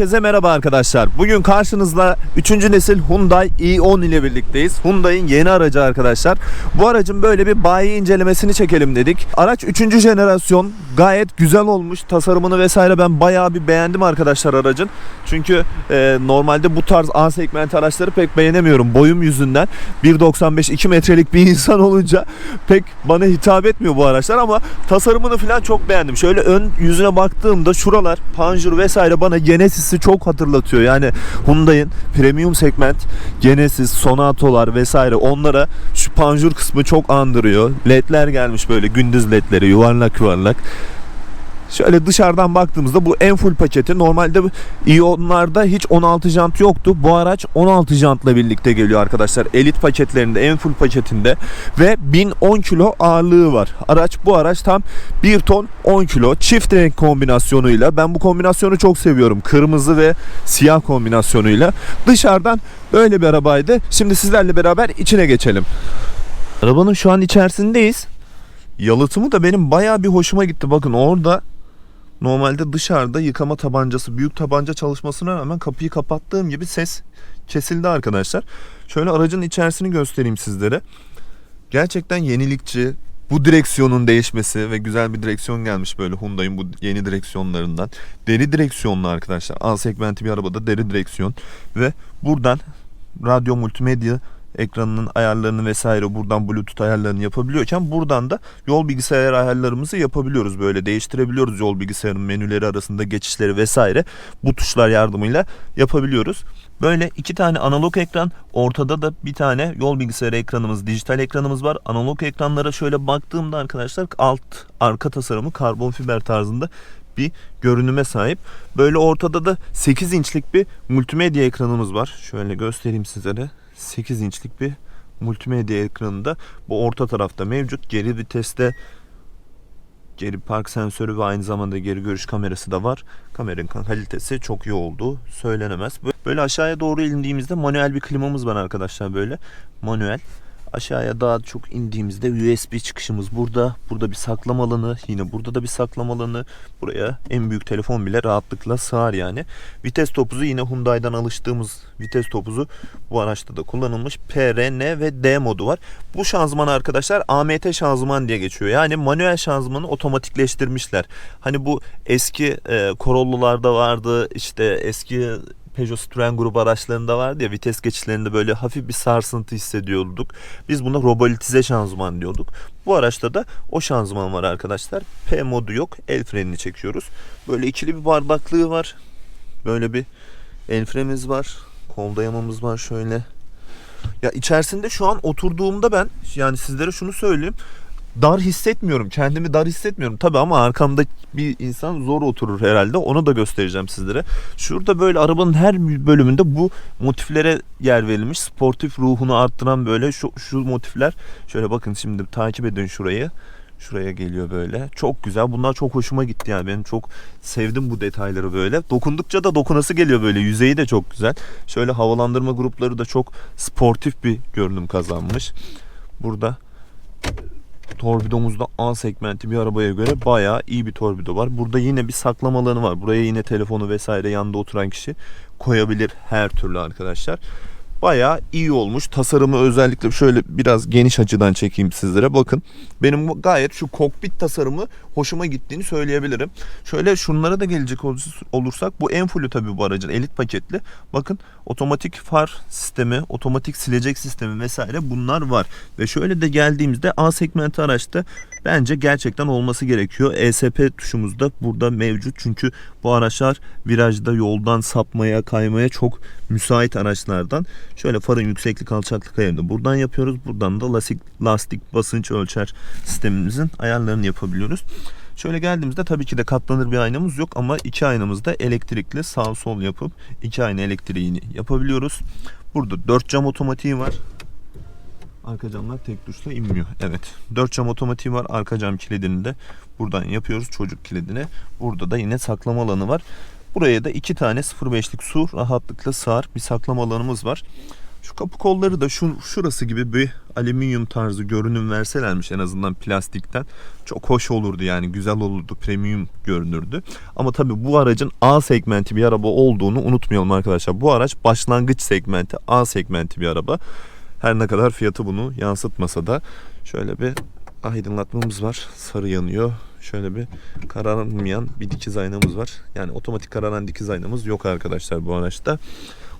Herkese merhaba arkadaşlar. Bugün karşınızda 3. nesil Hyundai i10 ile birlikteyiz. Hyundai'nin yeni aracı arkadaşlar. Bu aracın böyle bir bayi incelemesini çekelim dedik. Araç 3. jenerasyon. Gayet güzel olmuş. Tasarımını vesaire ben bayağı bir beğendim arkadaşlar aracın. Çünkü e, normalde bu tarz A segment araçları pek beğenemiyorum. Boyum yüzünden 1.95 2 metrelik bir insan olunca pek bana hitap etmiyor bu araçlar ama tasarımını falan çok beğendim. Şöyle ön yüzüne baktığımda şuralar panjur vesaire bana Genesis'i çok hatırlatıyor. Yani Hyundai'in premium segment Genesis, Sonato'lar vesaire onlara şu panjur kısmı çok andırıyor. LED'ler gelmiş böyle gündüz LED'leri yuvarlak yuvarlak. Şöyle dışarıdan baktığımızda bu en full paketi. Normalde iyonlarda hiç 16 jant yoktu. Bu araç 16 jantla birlikte geliyor arkadaşlar. Elit paketlerinde en full paketinde ve 1010 kilo ağırlığı var. Araç bu araç tam 1 ton 10 kilo. Çift renk kombinasyonuyla. Ben bu kombinasyonu çok seviyorum. Kırmızı ve siyah kombinasyonuyla. Dışarıdan böyle bir arabaydı. Şimdi sizlerle beraber içine geçelim. Arabanın şu an içerisindeyiz. Yalıtımı da benim bayağı bir hoşuma gitti. Bakın orada normalde dışarıda yıkama tabancası, büyük tabanca çalışmasına rağmen kapıyı kapattığım gibi ses kesildi arkadaşlar. Şöyle aracın içerisini göstereyim sizlere. Gerçekten yenilikçi. Bu direksiyonun değişmesi ve güzel bir direksiyon gelmiş böyle Hyundai'nin bu yeni direksiyonlarından. Deri direksiyonlu arkadaşlar. A segmenti bir arabada deri direksiyon ve buradan radyo multimedya ekranının ayarlarını vesaire buradan bluetooth ayarlarını yapabiliyorken buradan da yol bilgisayar ayarlarımızı yapabiliyoruz böyle değiştirebiliyoruz yol bilgisayarının menüleri arasında geçişleri vesaire bu tuşlar yardımıyla yapabiliyoruz. Böyle iki tane analog ekran ortada da bir tane yol bilgisayarı ekranımız dijital ekranımız var. Analog ekranlara şöyle baktığımda arkadaşlar alt arka tasarımı karbon fiber tarzında bir görünüme sahip. Böyle ortada da 8 inçlik bir multimedya ekranımız var. Şöyle göstereyim sizlere. 8 inçlik bir multimedya ekranında bu orta tarafta mevcut. Geri viteste geri park sensörü ve aynı zamanda geri görüş kamerası da var. Kameranın kalitesi çok iyi olduğu söylenemez. Böyle aşağıya doğru indiğimizde manuel bir klimamız var arkadaşlar böyle. Manuel. Aşağıya daha çok indiğimizde USB çıkışımız burada. Burada bir saklama alanı. Yine burada da bir saklama alanı. Buraya en büyük telefon bile rahatlıkla sığar yani. Vites topuzu yine Hyundai'dan alıştığımız vites topuzu bu araçta da kullanılmış. P, R, N ve D modu var. Bu şanzıman arkadaşlar AMT şanzıman diye geçiyor. Yani manuel şanzımanı otomatikleştirmişler. Hani bu eski e, Corolla'larda vardı. işte eski Peugeot Citroen grubu araçlarında vardı ya vites geçişlerinde böyle hafif bir sarsıntı hissediyorduk. Biz buna robolitize şanzıman diyorduk. Bu araçta da o şanzıman var arkadaşlar. P modu yok. El frenini çekiyoruz. Böyle ikili bir bardaklığı var. Böyle bir el frenimiz var. Kol dayamamız var şöyle. Ya içerisinde şu an oturduğumda ben yani sizlere şunu söyleyeyim dar hissetmiyorum. Kendimi dar hissetmiyorum. Tabi ama arkamda bir insan zor oturur herhalde. Onu da göstereceğim sizlere. Şurada böyle arabanın her bölümünde bu motiflere yer verilmiş. Sportif ruhunu arttıran böyle şu, şu motifler. Şöyle bakın şimdi takip edin şurayı. Şuraya geliyor böyle. Çok güzel. Bunlar çok hoşuma gitti yani. Ben çok sevdim bu detayları böyle. Dokundukça da dokunası geliyor böyle. Yüzeyi de çok güzel. Şöyle havalandırma grupları da çok sportif bir görünüm kazanmış. Burada torpidomuzda A segmenti bir arabaya göre bayağı iyi bir torpido var. Burada yine bir saklama alanı var. Buraya yine telefonu vesaire yanında oturan kişi koyabilir her türlü arkadaşlar. Bayağı iyi olmuş. Tasarımı özellikle şöyle biraz geniş açıdan çekeyim sizlere. Bakın benim gayet şu kokpit tasarımı hoşuma gittiğini söyleyebilirim. Şöyle şunlara da gelecek olursak bu en fullü tabii bu aracın elit paketli. Bakın otomatik far sistemi, otomatik silecek sistemi vesaire bunlar var. Ve şöyle de geldiğimizde A segmenti araçta bence gerçekten olması gerekiyor. ESP tuşumuz da burada mevcut. Çünkü bu araçlar virajda yoldan sapmaya, kaymaya çok müsait araçlardan. Şöyle farın yükseklik alçaklık ayarını buradan yapıyoruz. Buradan da lastik, lastik basınç ölçer sistemimizin ayarlarını yapabiliyoruz. Şöyle geldiğimizde tabii ki de katlanır bir aynamız yok ama iki aynamızda elektrikli sağ sol yapıp iki ayna elektriğini yapabiliyoruz. Burada dört cam otomatiği var. Arka camlar tek tuşla inmiyor. Evet. Dört cam otomatiği var. Arka cam kilidini de buradan yapıyoruz çocuk kilidine. Burada da yine saklama alanı var. Buraya da iki tane 0.5'lik su rahatlıkla sığar bir saklama alanımız var. Şu kapı kolları da şu şurası gibi bir alüminyum tarzı görünüm verselermiş en azından plastikten. Çok hoş olurdu yani güzel olurdu premium görünürdü. Ama tabii bu aracın A segmenti bir araba olduğunu unutmayalım arkadaşlar. Bu araç başlangıç segmenti A segmenti bir araba. Her ne kadar fiyatı bunu yansıtmasa da şöyle bir aydınlatmamız var. Sarı yanıyor. Şöyle bir kararmayan bir dikiz aynamız var. Yani otomatik kararan dikiz aynamız yok arkadaşlar bu araçta.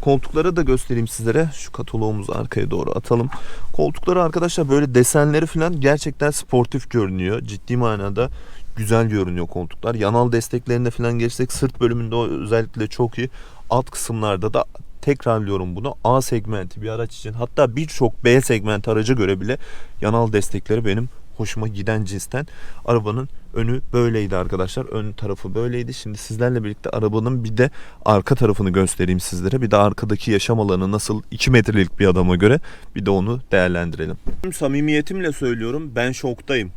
Koltukları da göstereyim sizlere. Şu kataloğumuzu arkaya doğru atalım. Koltukları arkadaşlar böyle desenleri falan gerçekten sportif görünüyor. Ciddi manada güzel görünüyor koltuklar. Yanal desteklerine falan geçsek sırt bölümünde özellikle çok iyi. Alt kısımlarda da tekrarlıyorum bunu A segmenti bir araç için hatta birçok B segmenti araca göre bile yanal destekleri benim hoşuma giden cinsten. Arabanın önü böyleydi arkadaşlar. Ön tarafı böyleydi. Şimdi sizlerle birlikte arabanın bir de arka tarafını göstereyim sizlere. Bir de arkadaki yaşam alanı nasıl 2 metrelik bir adama göre bir de onu değerlendirelim. Samimiyetimle söylüyorum ben şoktayım.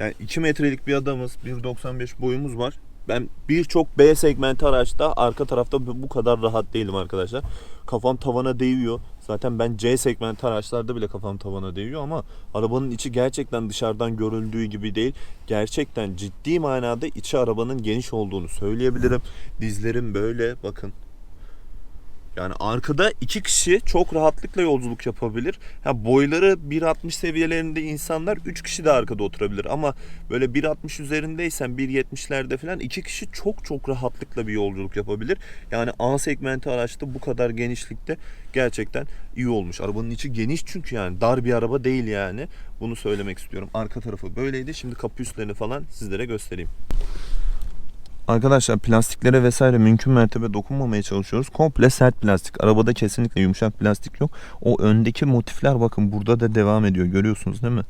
Yani 2 metrelik bir adamız. 1.95 boyumuz var. Ben birçok B segmenti araçta arka tarafta bu kadar rahat değilim arkadaşlar. Kafam tavana değiyor. Zaten ben C segmenti araçlarda bile kafam tavana değiyor ama arabanın içi gerçekten dışarıdan görüldüğü gibi değil. Gerçekten ciddi manada içi arabanın geniş olduğunu söyleyebilirim. Dizlerim böyle bakın. Yani arkada iki kişi çok rahatlıkla yolculuk yapabilir. Ha boyları 1.60 seviyelerinde insanlar 3 kişi de arkada oturabilir ama böyle 1.60 üzerindeysen 1.70'lerde falan iki kişi çok çok rahatlıkla bir yolculuk yapabilir. Yani A segmenti araçta bu kadar genişlikte gerçekten iyi olmuş. Arabanın içi geniş çünkü yani dar bir araba değil yani. Bunu söylemek istiyorum. Arka tarafı böyleydi. Şimdi kapı üstlerini falan sizlere göstereyim. Arkadaşlar plastiklere vesaire mümkün mertebe dokunmamaya çalışıyoruz. Komple sert plastik. Arabada kesinlikle yumuşak plastik yok. O öndeki motifler bakın burada da devam ediyor. Görüyorsunuz değil mi?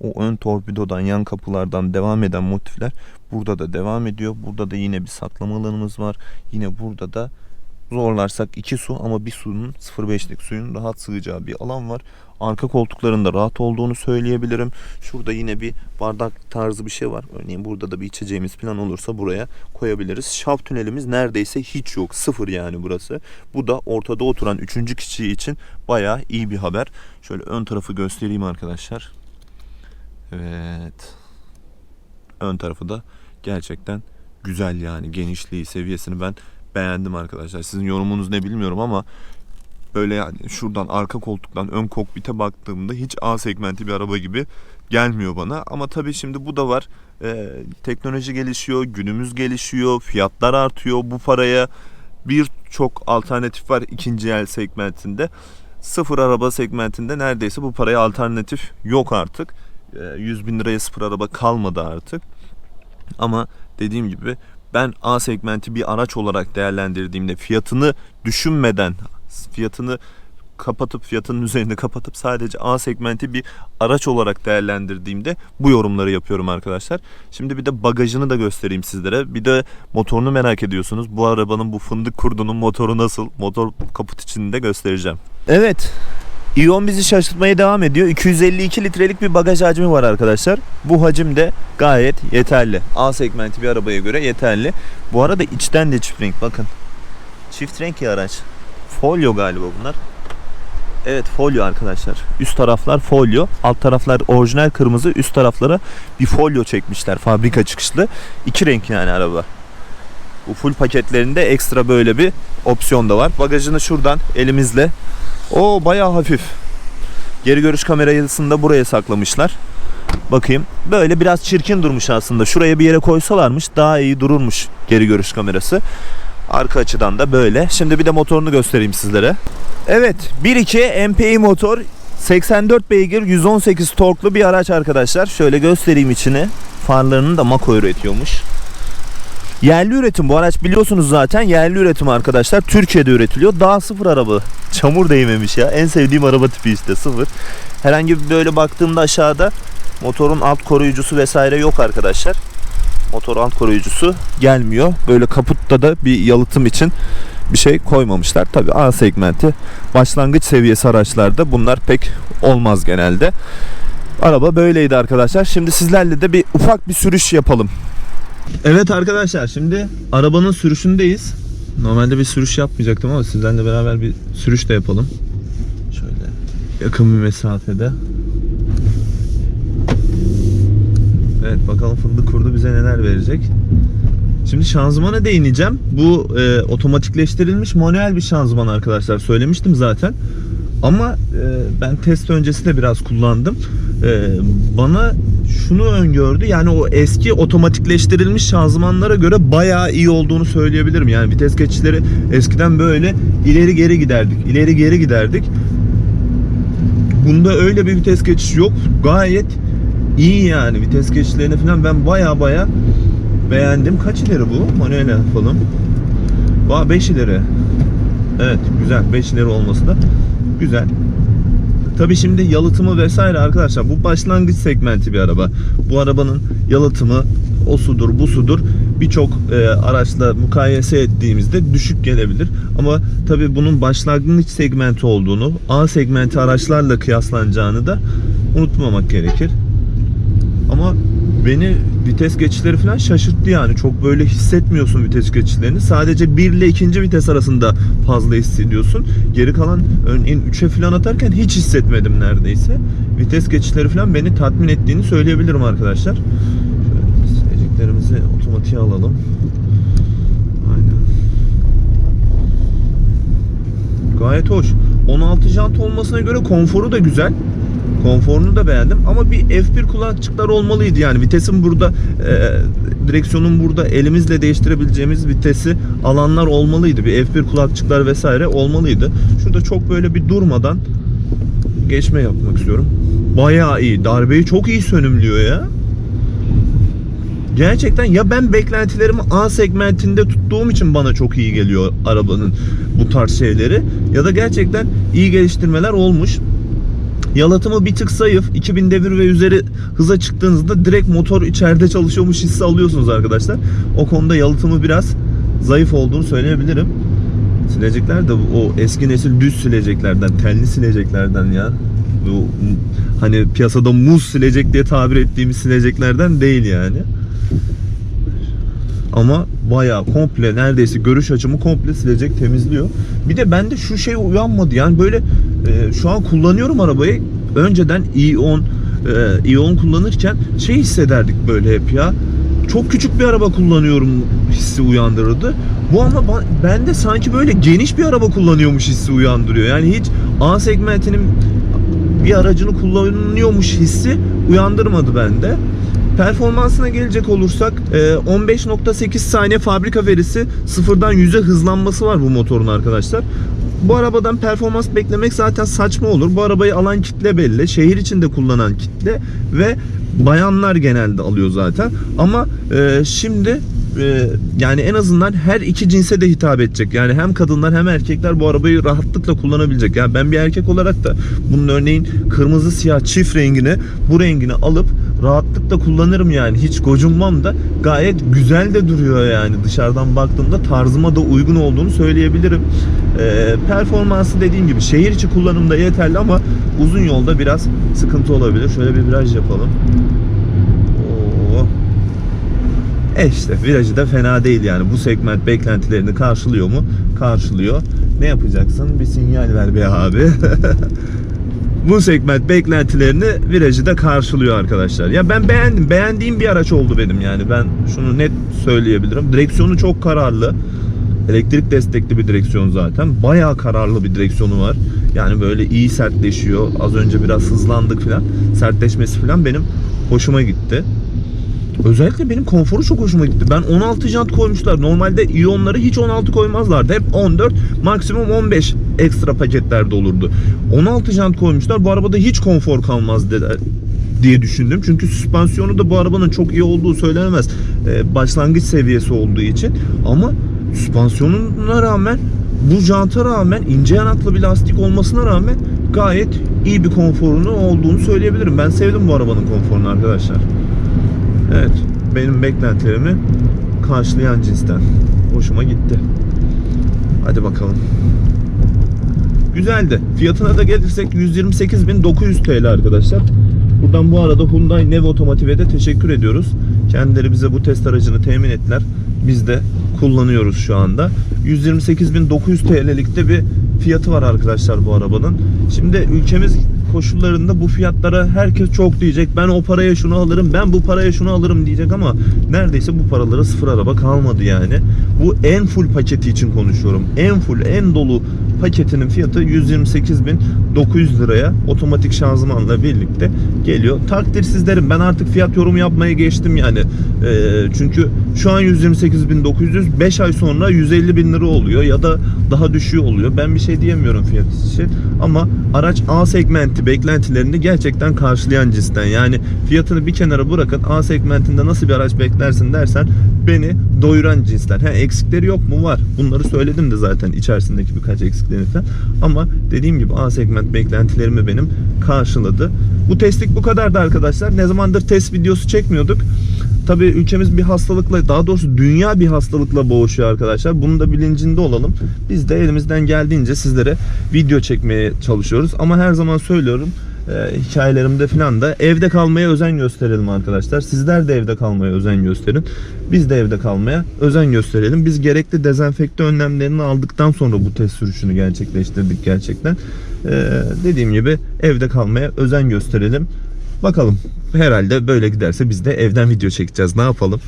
O ön torpidodan, yan kapılardan devam eden motifler burada da devam ediyor. Burada da yine bir saklama alanımız var. Yine burada da zorlarsak iki su ama bir suyun 0.5'lik suyun rahat sığacağı bir alan var. Arka koltuklarında rahat olduğunu söyleyebilirim. Şurada yine bir bardak tarzı bir şey var. Örneğin burada da bir içeceğimiz falan olursa buraya koyabiliriz. Şaft tünelimiz neredeyse hiç yok. Sıfır yani burası. Bu da ortada oturan üçüncü kişi için bayağı iyi bir haber. Şöyle ön tarafı göstereyim arkadaşlar. Evet. Ön tarafı da gerçekten güzel yani genişliği seviyesini ben beğendim arkadaşlar. Sizin yorumunuz ne bilmiyorum ama böyle yani şuradan arka koltuktan ön kokpite baktığımda hiç A segmenti bir araba gibi gelmiyor bana. Ama tabii şimdi bu da var. Ee, teknoloji gelişiyor, günümüz gelişiyor, fiyatlar artıyor. Bu paraya birçok alternatif var ikinci el segmentinde. Sıfır araba segmentinde neredeyse bu paraya alternatif yok artık. Ee, 100 bin liraya sıfır araba kalmadı artık. Ama dediğim gibi ben A segmenti bir araç olarak değerlendirdiğimde fiyatını düşünmeden fiyatını kapatıp fiyatının üzerinde kapatıp sadece A segmenti bir araç olarak değerlendirdiğimde bu yorumları yapıyorum arkadaşlar. Şimdi bir de bagajını da göstereyim sizlere. Bir de motorunu merak ediyorsunuz. Bu arabanın bu fındık kurdunun motoru nasıl? Motor kaput içinde göstereceğim. Evet. İyon bizi şaşırtmaya devam ediyor. 252 litrelik bir bagaj hacmi var arkadaşlar. Bu hacim de gayet yeterli. A segmenti bir arabaya göre yeterli. Bu arada içten de çift renk bakın. Çift renk ya araç. Folyo galiba bunlar. Evet folyo arkadaşlar. Üst taraflar folyo. Alt taraflar orijinal kırmızı. Üst taraflara bir folyo çekmişler. Fabrika çıkışlı. İki renk yani araba. Bu full paketlerinde ekstra böyle bir opsiyon da var. Bagajını şuradan elimizle. O bayağı hafif. Geri görüş kamerasını da buraya saklamışlar. Bakayım. Böyle biraz çirkin durmuş aslında. Şuraya bir yere koysalarmış daha iyi dururmuş geri görüş kamerası. Arka açıdan da böyle. Şimdi bir de motorunu göstereyim sizlere. Evet 1.2 MPI motor 84 beygir 118 torklu bir araç arkadaşlar. Şöyle göstereyim içini. Farlarını da Mako üretiyormuş. Yerli üretim bu araç biliyorsunuz zaten yerli üretim arkadaşlar. Türkiye'de üretiliyor. Daha sıfır araba. Çamur değmemiş ya. En sevdiğim araba tipi işte sıfır. Herhangi bir böyle baktığımda aşağıda motorun alt koruyucusu vesaire yok arkadaşlar. Motor alt koruyucusu gelmiyor. Böyle kaputta da bir yalıtım için bir şey koymamışlar. Tabi A segmenti başlangıç seviyesi araçlarda bunlar pek olmaz genelde. Araba böyleydi arkadaşlar. Şimdi sizlerle de bir ufak bir sürüş yapalım. Evet arkadaşlar şimdi arabanın sürüşündeyiz. Normalde bir sürüş yapmayacaktım ama sizlerle beraber bir sürüş de yapalım. Yakın bir mesafede. Evet bakalım fındık kurdu bize neler verecek. Şimdi şanzımana değineceğim. Bu e, otomatikleştirilmiş manuel bir şanzıman arkadaşlar. Söylemiştim zaten. Ama e, ben test öncesi de biraz kullandım. E, bana şunu öngördü. Yani o eski otomatikleştirilmiş şanzımanlara göre bayağı iyi olduğunu söyleyebilirim. Yani vites geçişleri eskiden böyle ileri geri giderdik. ileri geri giderdik. Bunda öyle bir vites geçiş yok. Gayet iyi yani vites geçişlerini falan ben baya baya beğendim. Kaç ileri bu? Manuel yapalım. Vay 5 ileri. Evet güzel 5 ileri olması da güzel. Tabi şimdi yalıtımı vesaire arkadaşlar bu başlangıç segmenti bir araba. Bu arabanın yalıtımı o sudur bu sudur birçok e, araçla mukayese ettiğimizde düşük gelebilir. Ama tabi bunun başlangıç segmenti olduğunu A segmenti araçlarla kıyaslanacağını da unutmamak gerekir. Beni vites geçişleri falan şaşırttı yani. Çok böyle hissetmiyorsun vites geçişlerini. Sadece 1 ile 2. vites arasında fazla hissediyorsun. Geri kalan örneğin 3'e falan atarken hiç hissetmedim neredeyse. Vites geçişleri falan beni tatmin ettiğini söyleyebilirim arkadaşlar. Şöyle sileceklerimizi otomatiğe alalım. Aynen. Gayet hoş. 16 jant olmasına göre konforu da güzel. Konforunu da beğendim. Ama bir F1 kulakçıklar olmalıydı yani. Vitesin burada e, direksiyonun burada. Elimizle değiştirebileceğimiz vitesi alanlar olmalıydı. Bir F1 kulakçıklar vesaire olmalıydı. Şurada çok böyle bir durmadan geçme yapmak istiyorum. Bayağı iyi. Darbeyi çok iyi sönümlüyor ya. Gerçekten ya ben beklentilerimi A segmentinde tuttuğum için bana çok iyi geliyor arabanın bu tarz şeyleri ya da gerçekten iyi geliştirmeler olmuş. Yalıtımı bir tık zayıf. 2000 devir ve üzeri hıza çıktığınızda direkt motor içeride çalışıyormuş hissi alıyorsunuz arkadaşlar. O konuda yalıtımı biraz zayıf olduğunu söyleyebilirim. Silecekler de o eski nesil düz sileceklerden, telli sileceklerden ya. Bu hani piyasada muz silecek diye tabir ettiğimiz sileceklerden değil yani. Ama bayağı komple neredeyse görüş açımı komple silecek temizliyor. Bir de bende şu şey uyanmadı yani böyle e, şu an kullanıyorum arabayı önceden i10 e, i10 kullanırken şey hissederdik böyle hep ya çok küçük bir araba kullanıyorum hissi uyandırırdı. Bu ama bende sanki böyle geniş bir araba kullanıyormuş hissi uyandırıyor. Yani hiç A segmentinin bir aracını kullanıyormuş hissi uyandırmadı bende. Performansına gelecek olursak e, 15.8 saniye fabrika verisi sıfırdan 100'e hızlanması var bu motorun arkadaşlar. Bu arabadan performans beklemek zaten saçma olur. Bu arabayı alan kitle belli. Şehir içinde kullanan kitle ve bayanlar genelde alıyor zaten. Ama e, şimdi e, yani en azından her iki cinse de hitap edecek. Yani hem kadınlar hem erkekler bu arabayı rahatlıkla kullanabilecek. Yani ben bir erkek olarak da bunun örneğin kırmızı siyah çift rengini bu rengini alıp rahatlıkla kullanırım yani. Hiç gocunmam da gayet güzel de duruyor yani. Dışarıdan baktığımda tarzıma da uygun olduğunu söyleyebilirim. E, performansı dediğim gibi şehir içi kullanımda yeterli ama uzun yolda biraz sıkıntı olabilir. Şöyle bir viraj yapalım. Oo. E işte virajı da fena değil yani. Bu segment beklentilerini karşılıyor mu? Karşılıyor. Ne yapacaksın? Bir sinyal ver be abi. Bu segment beklentilerini virajı da karşılıyor arkadaşlar. Ya ben beğendim. Beğendiğim bir araç oldu benim yani. Ben şunu net söyleyebilirim. Direksiyonu çok kararlı. Elektrik destekli bir direksiyon zaten. Bayağı kararlı bir direksiyonu var. Yani böyle iyi sertleşiyor. Az önce biraz hızlandık falan. Sertleşmesi falan benim hoşuma gitti. Özellikle benim konforu çok hoşuma gitti. Ben 16 jant koymuşlar. Normalde iyonları hiç 16 koymazlardı. Hep 14, maksimum 15 ekstra paketlerde olurdu. 16 jant koymuşlar. Bu arabada hiç konfor kalmaz dediler diye düşündüm. Çünkü süspansiyonu da bu arabanın çok iyi olduğu söylenemez. Ee, başlangıç seviyesi olduğu için. Ama süspansiyonuna rağmen bu janta rağmen ince yanaklı bir lastik olmasına rağmen gayet iyi bir konforunu olduğunu söyleyebilirim. Ben sevdim bu arabanın konforunu arkadaşlar. Evet, benim beklentilerimi karşılayan cinsten. Hoşuma gitti. Hadi bakalım. Güzeldi. Fiyatına da gelirsek 128.900 TL arkadaşlar. Buradan bu arada Hyundai Nev Otomotiv'e de teşekkür ediyoruz. Kendileri bize bu test aracını temin ettiler. Biz de kullanıyoruz şu anda. 128.900 TL'likte bir fiyatı var arkadaşlar bu arabanın. Şimdi ülkemiz koşullarında bu fiyatlara herkes çok diyecek. Ben o paraya şunu alırım, ben bu paraya şunu alırım diyecek ama neredeyse bu paralara sıfır araba kalmadı yani. Bu en full paketi için konuşuyorum. En full, en dolu paketinin fiyatı 128.900 liraya otomatik şanzımanla birlikte geliyor. Takdir sizlerim. Ben artık fiyat yorumu yapmaya geçtim yani. Ee, çünkü şu an 128.900 5 ay sonra 150 bin lira oluyor ya da daha düşüyor oluyor. Ben bir şey diyemiyorum fiyat için ama araç A segmenti beklentilerini gerçekten karşılayan cinsten. Yani fiyatını bir kenara bırakın A segmentinde nasıl bir araç beklersin dersen beni doyuran cinsten. Ha, eksikleri yok mu? Var. Bunları söyledim de zaten içerisindeki birkaç eksiklerini falan. Ama dediğim gibi A segment beklentilerimi benim karşıladı. Bu testlik bu kadardı arkadaşlar. Ne zamandır test videosu çekmiyorduk. Tabii ülkemiz bir hastalıkla daha doğrusu dünya bir hastalıkla boğuşuyor arkadaşlar. Bunun da bilincinde olalım. Biz de elimizden geldiğince sizlere video çekmeye çalışıyoruz. Ama her zaman söylüyorum e, hikayelerimde falan da evde kalmaya özen gösterelim arkadaşlar. Sizler de evde kalmaya özen gösterin. Biz de evde kalmaya özen gösterelim. Biz gerekli dezenfekte önlemlerini aldıktan sonra bu test sürüşünü gerçekleştirdik gerçekten. E, dediğim gibi evde kalmaya özen gösterelim. Bakalım herhalde böyle giderse biz de evden video çekeceğiz. Ne yapalım?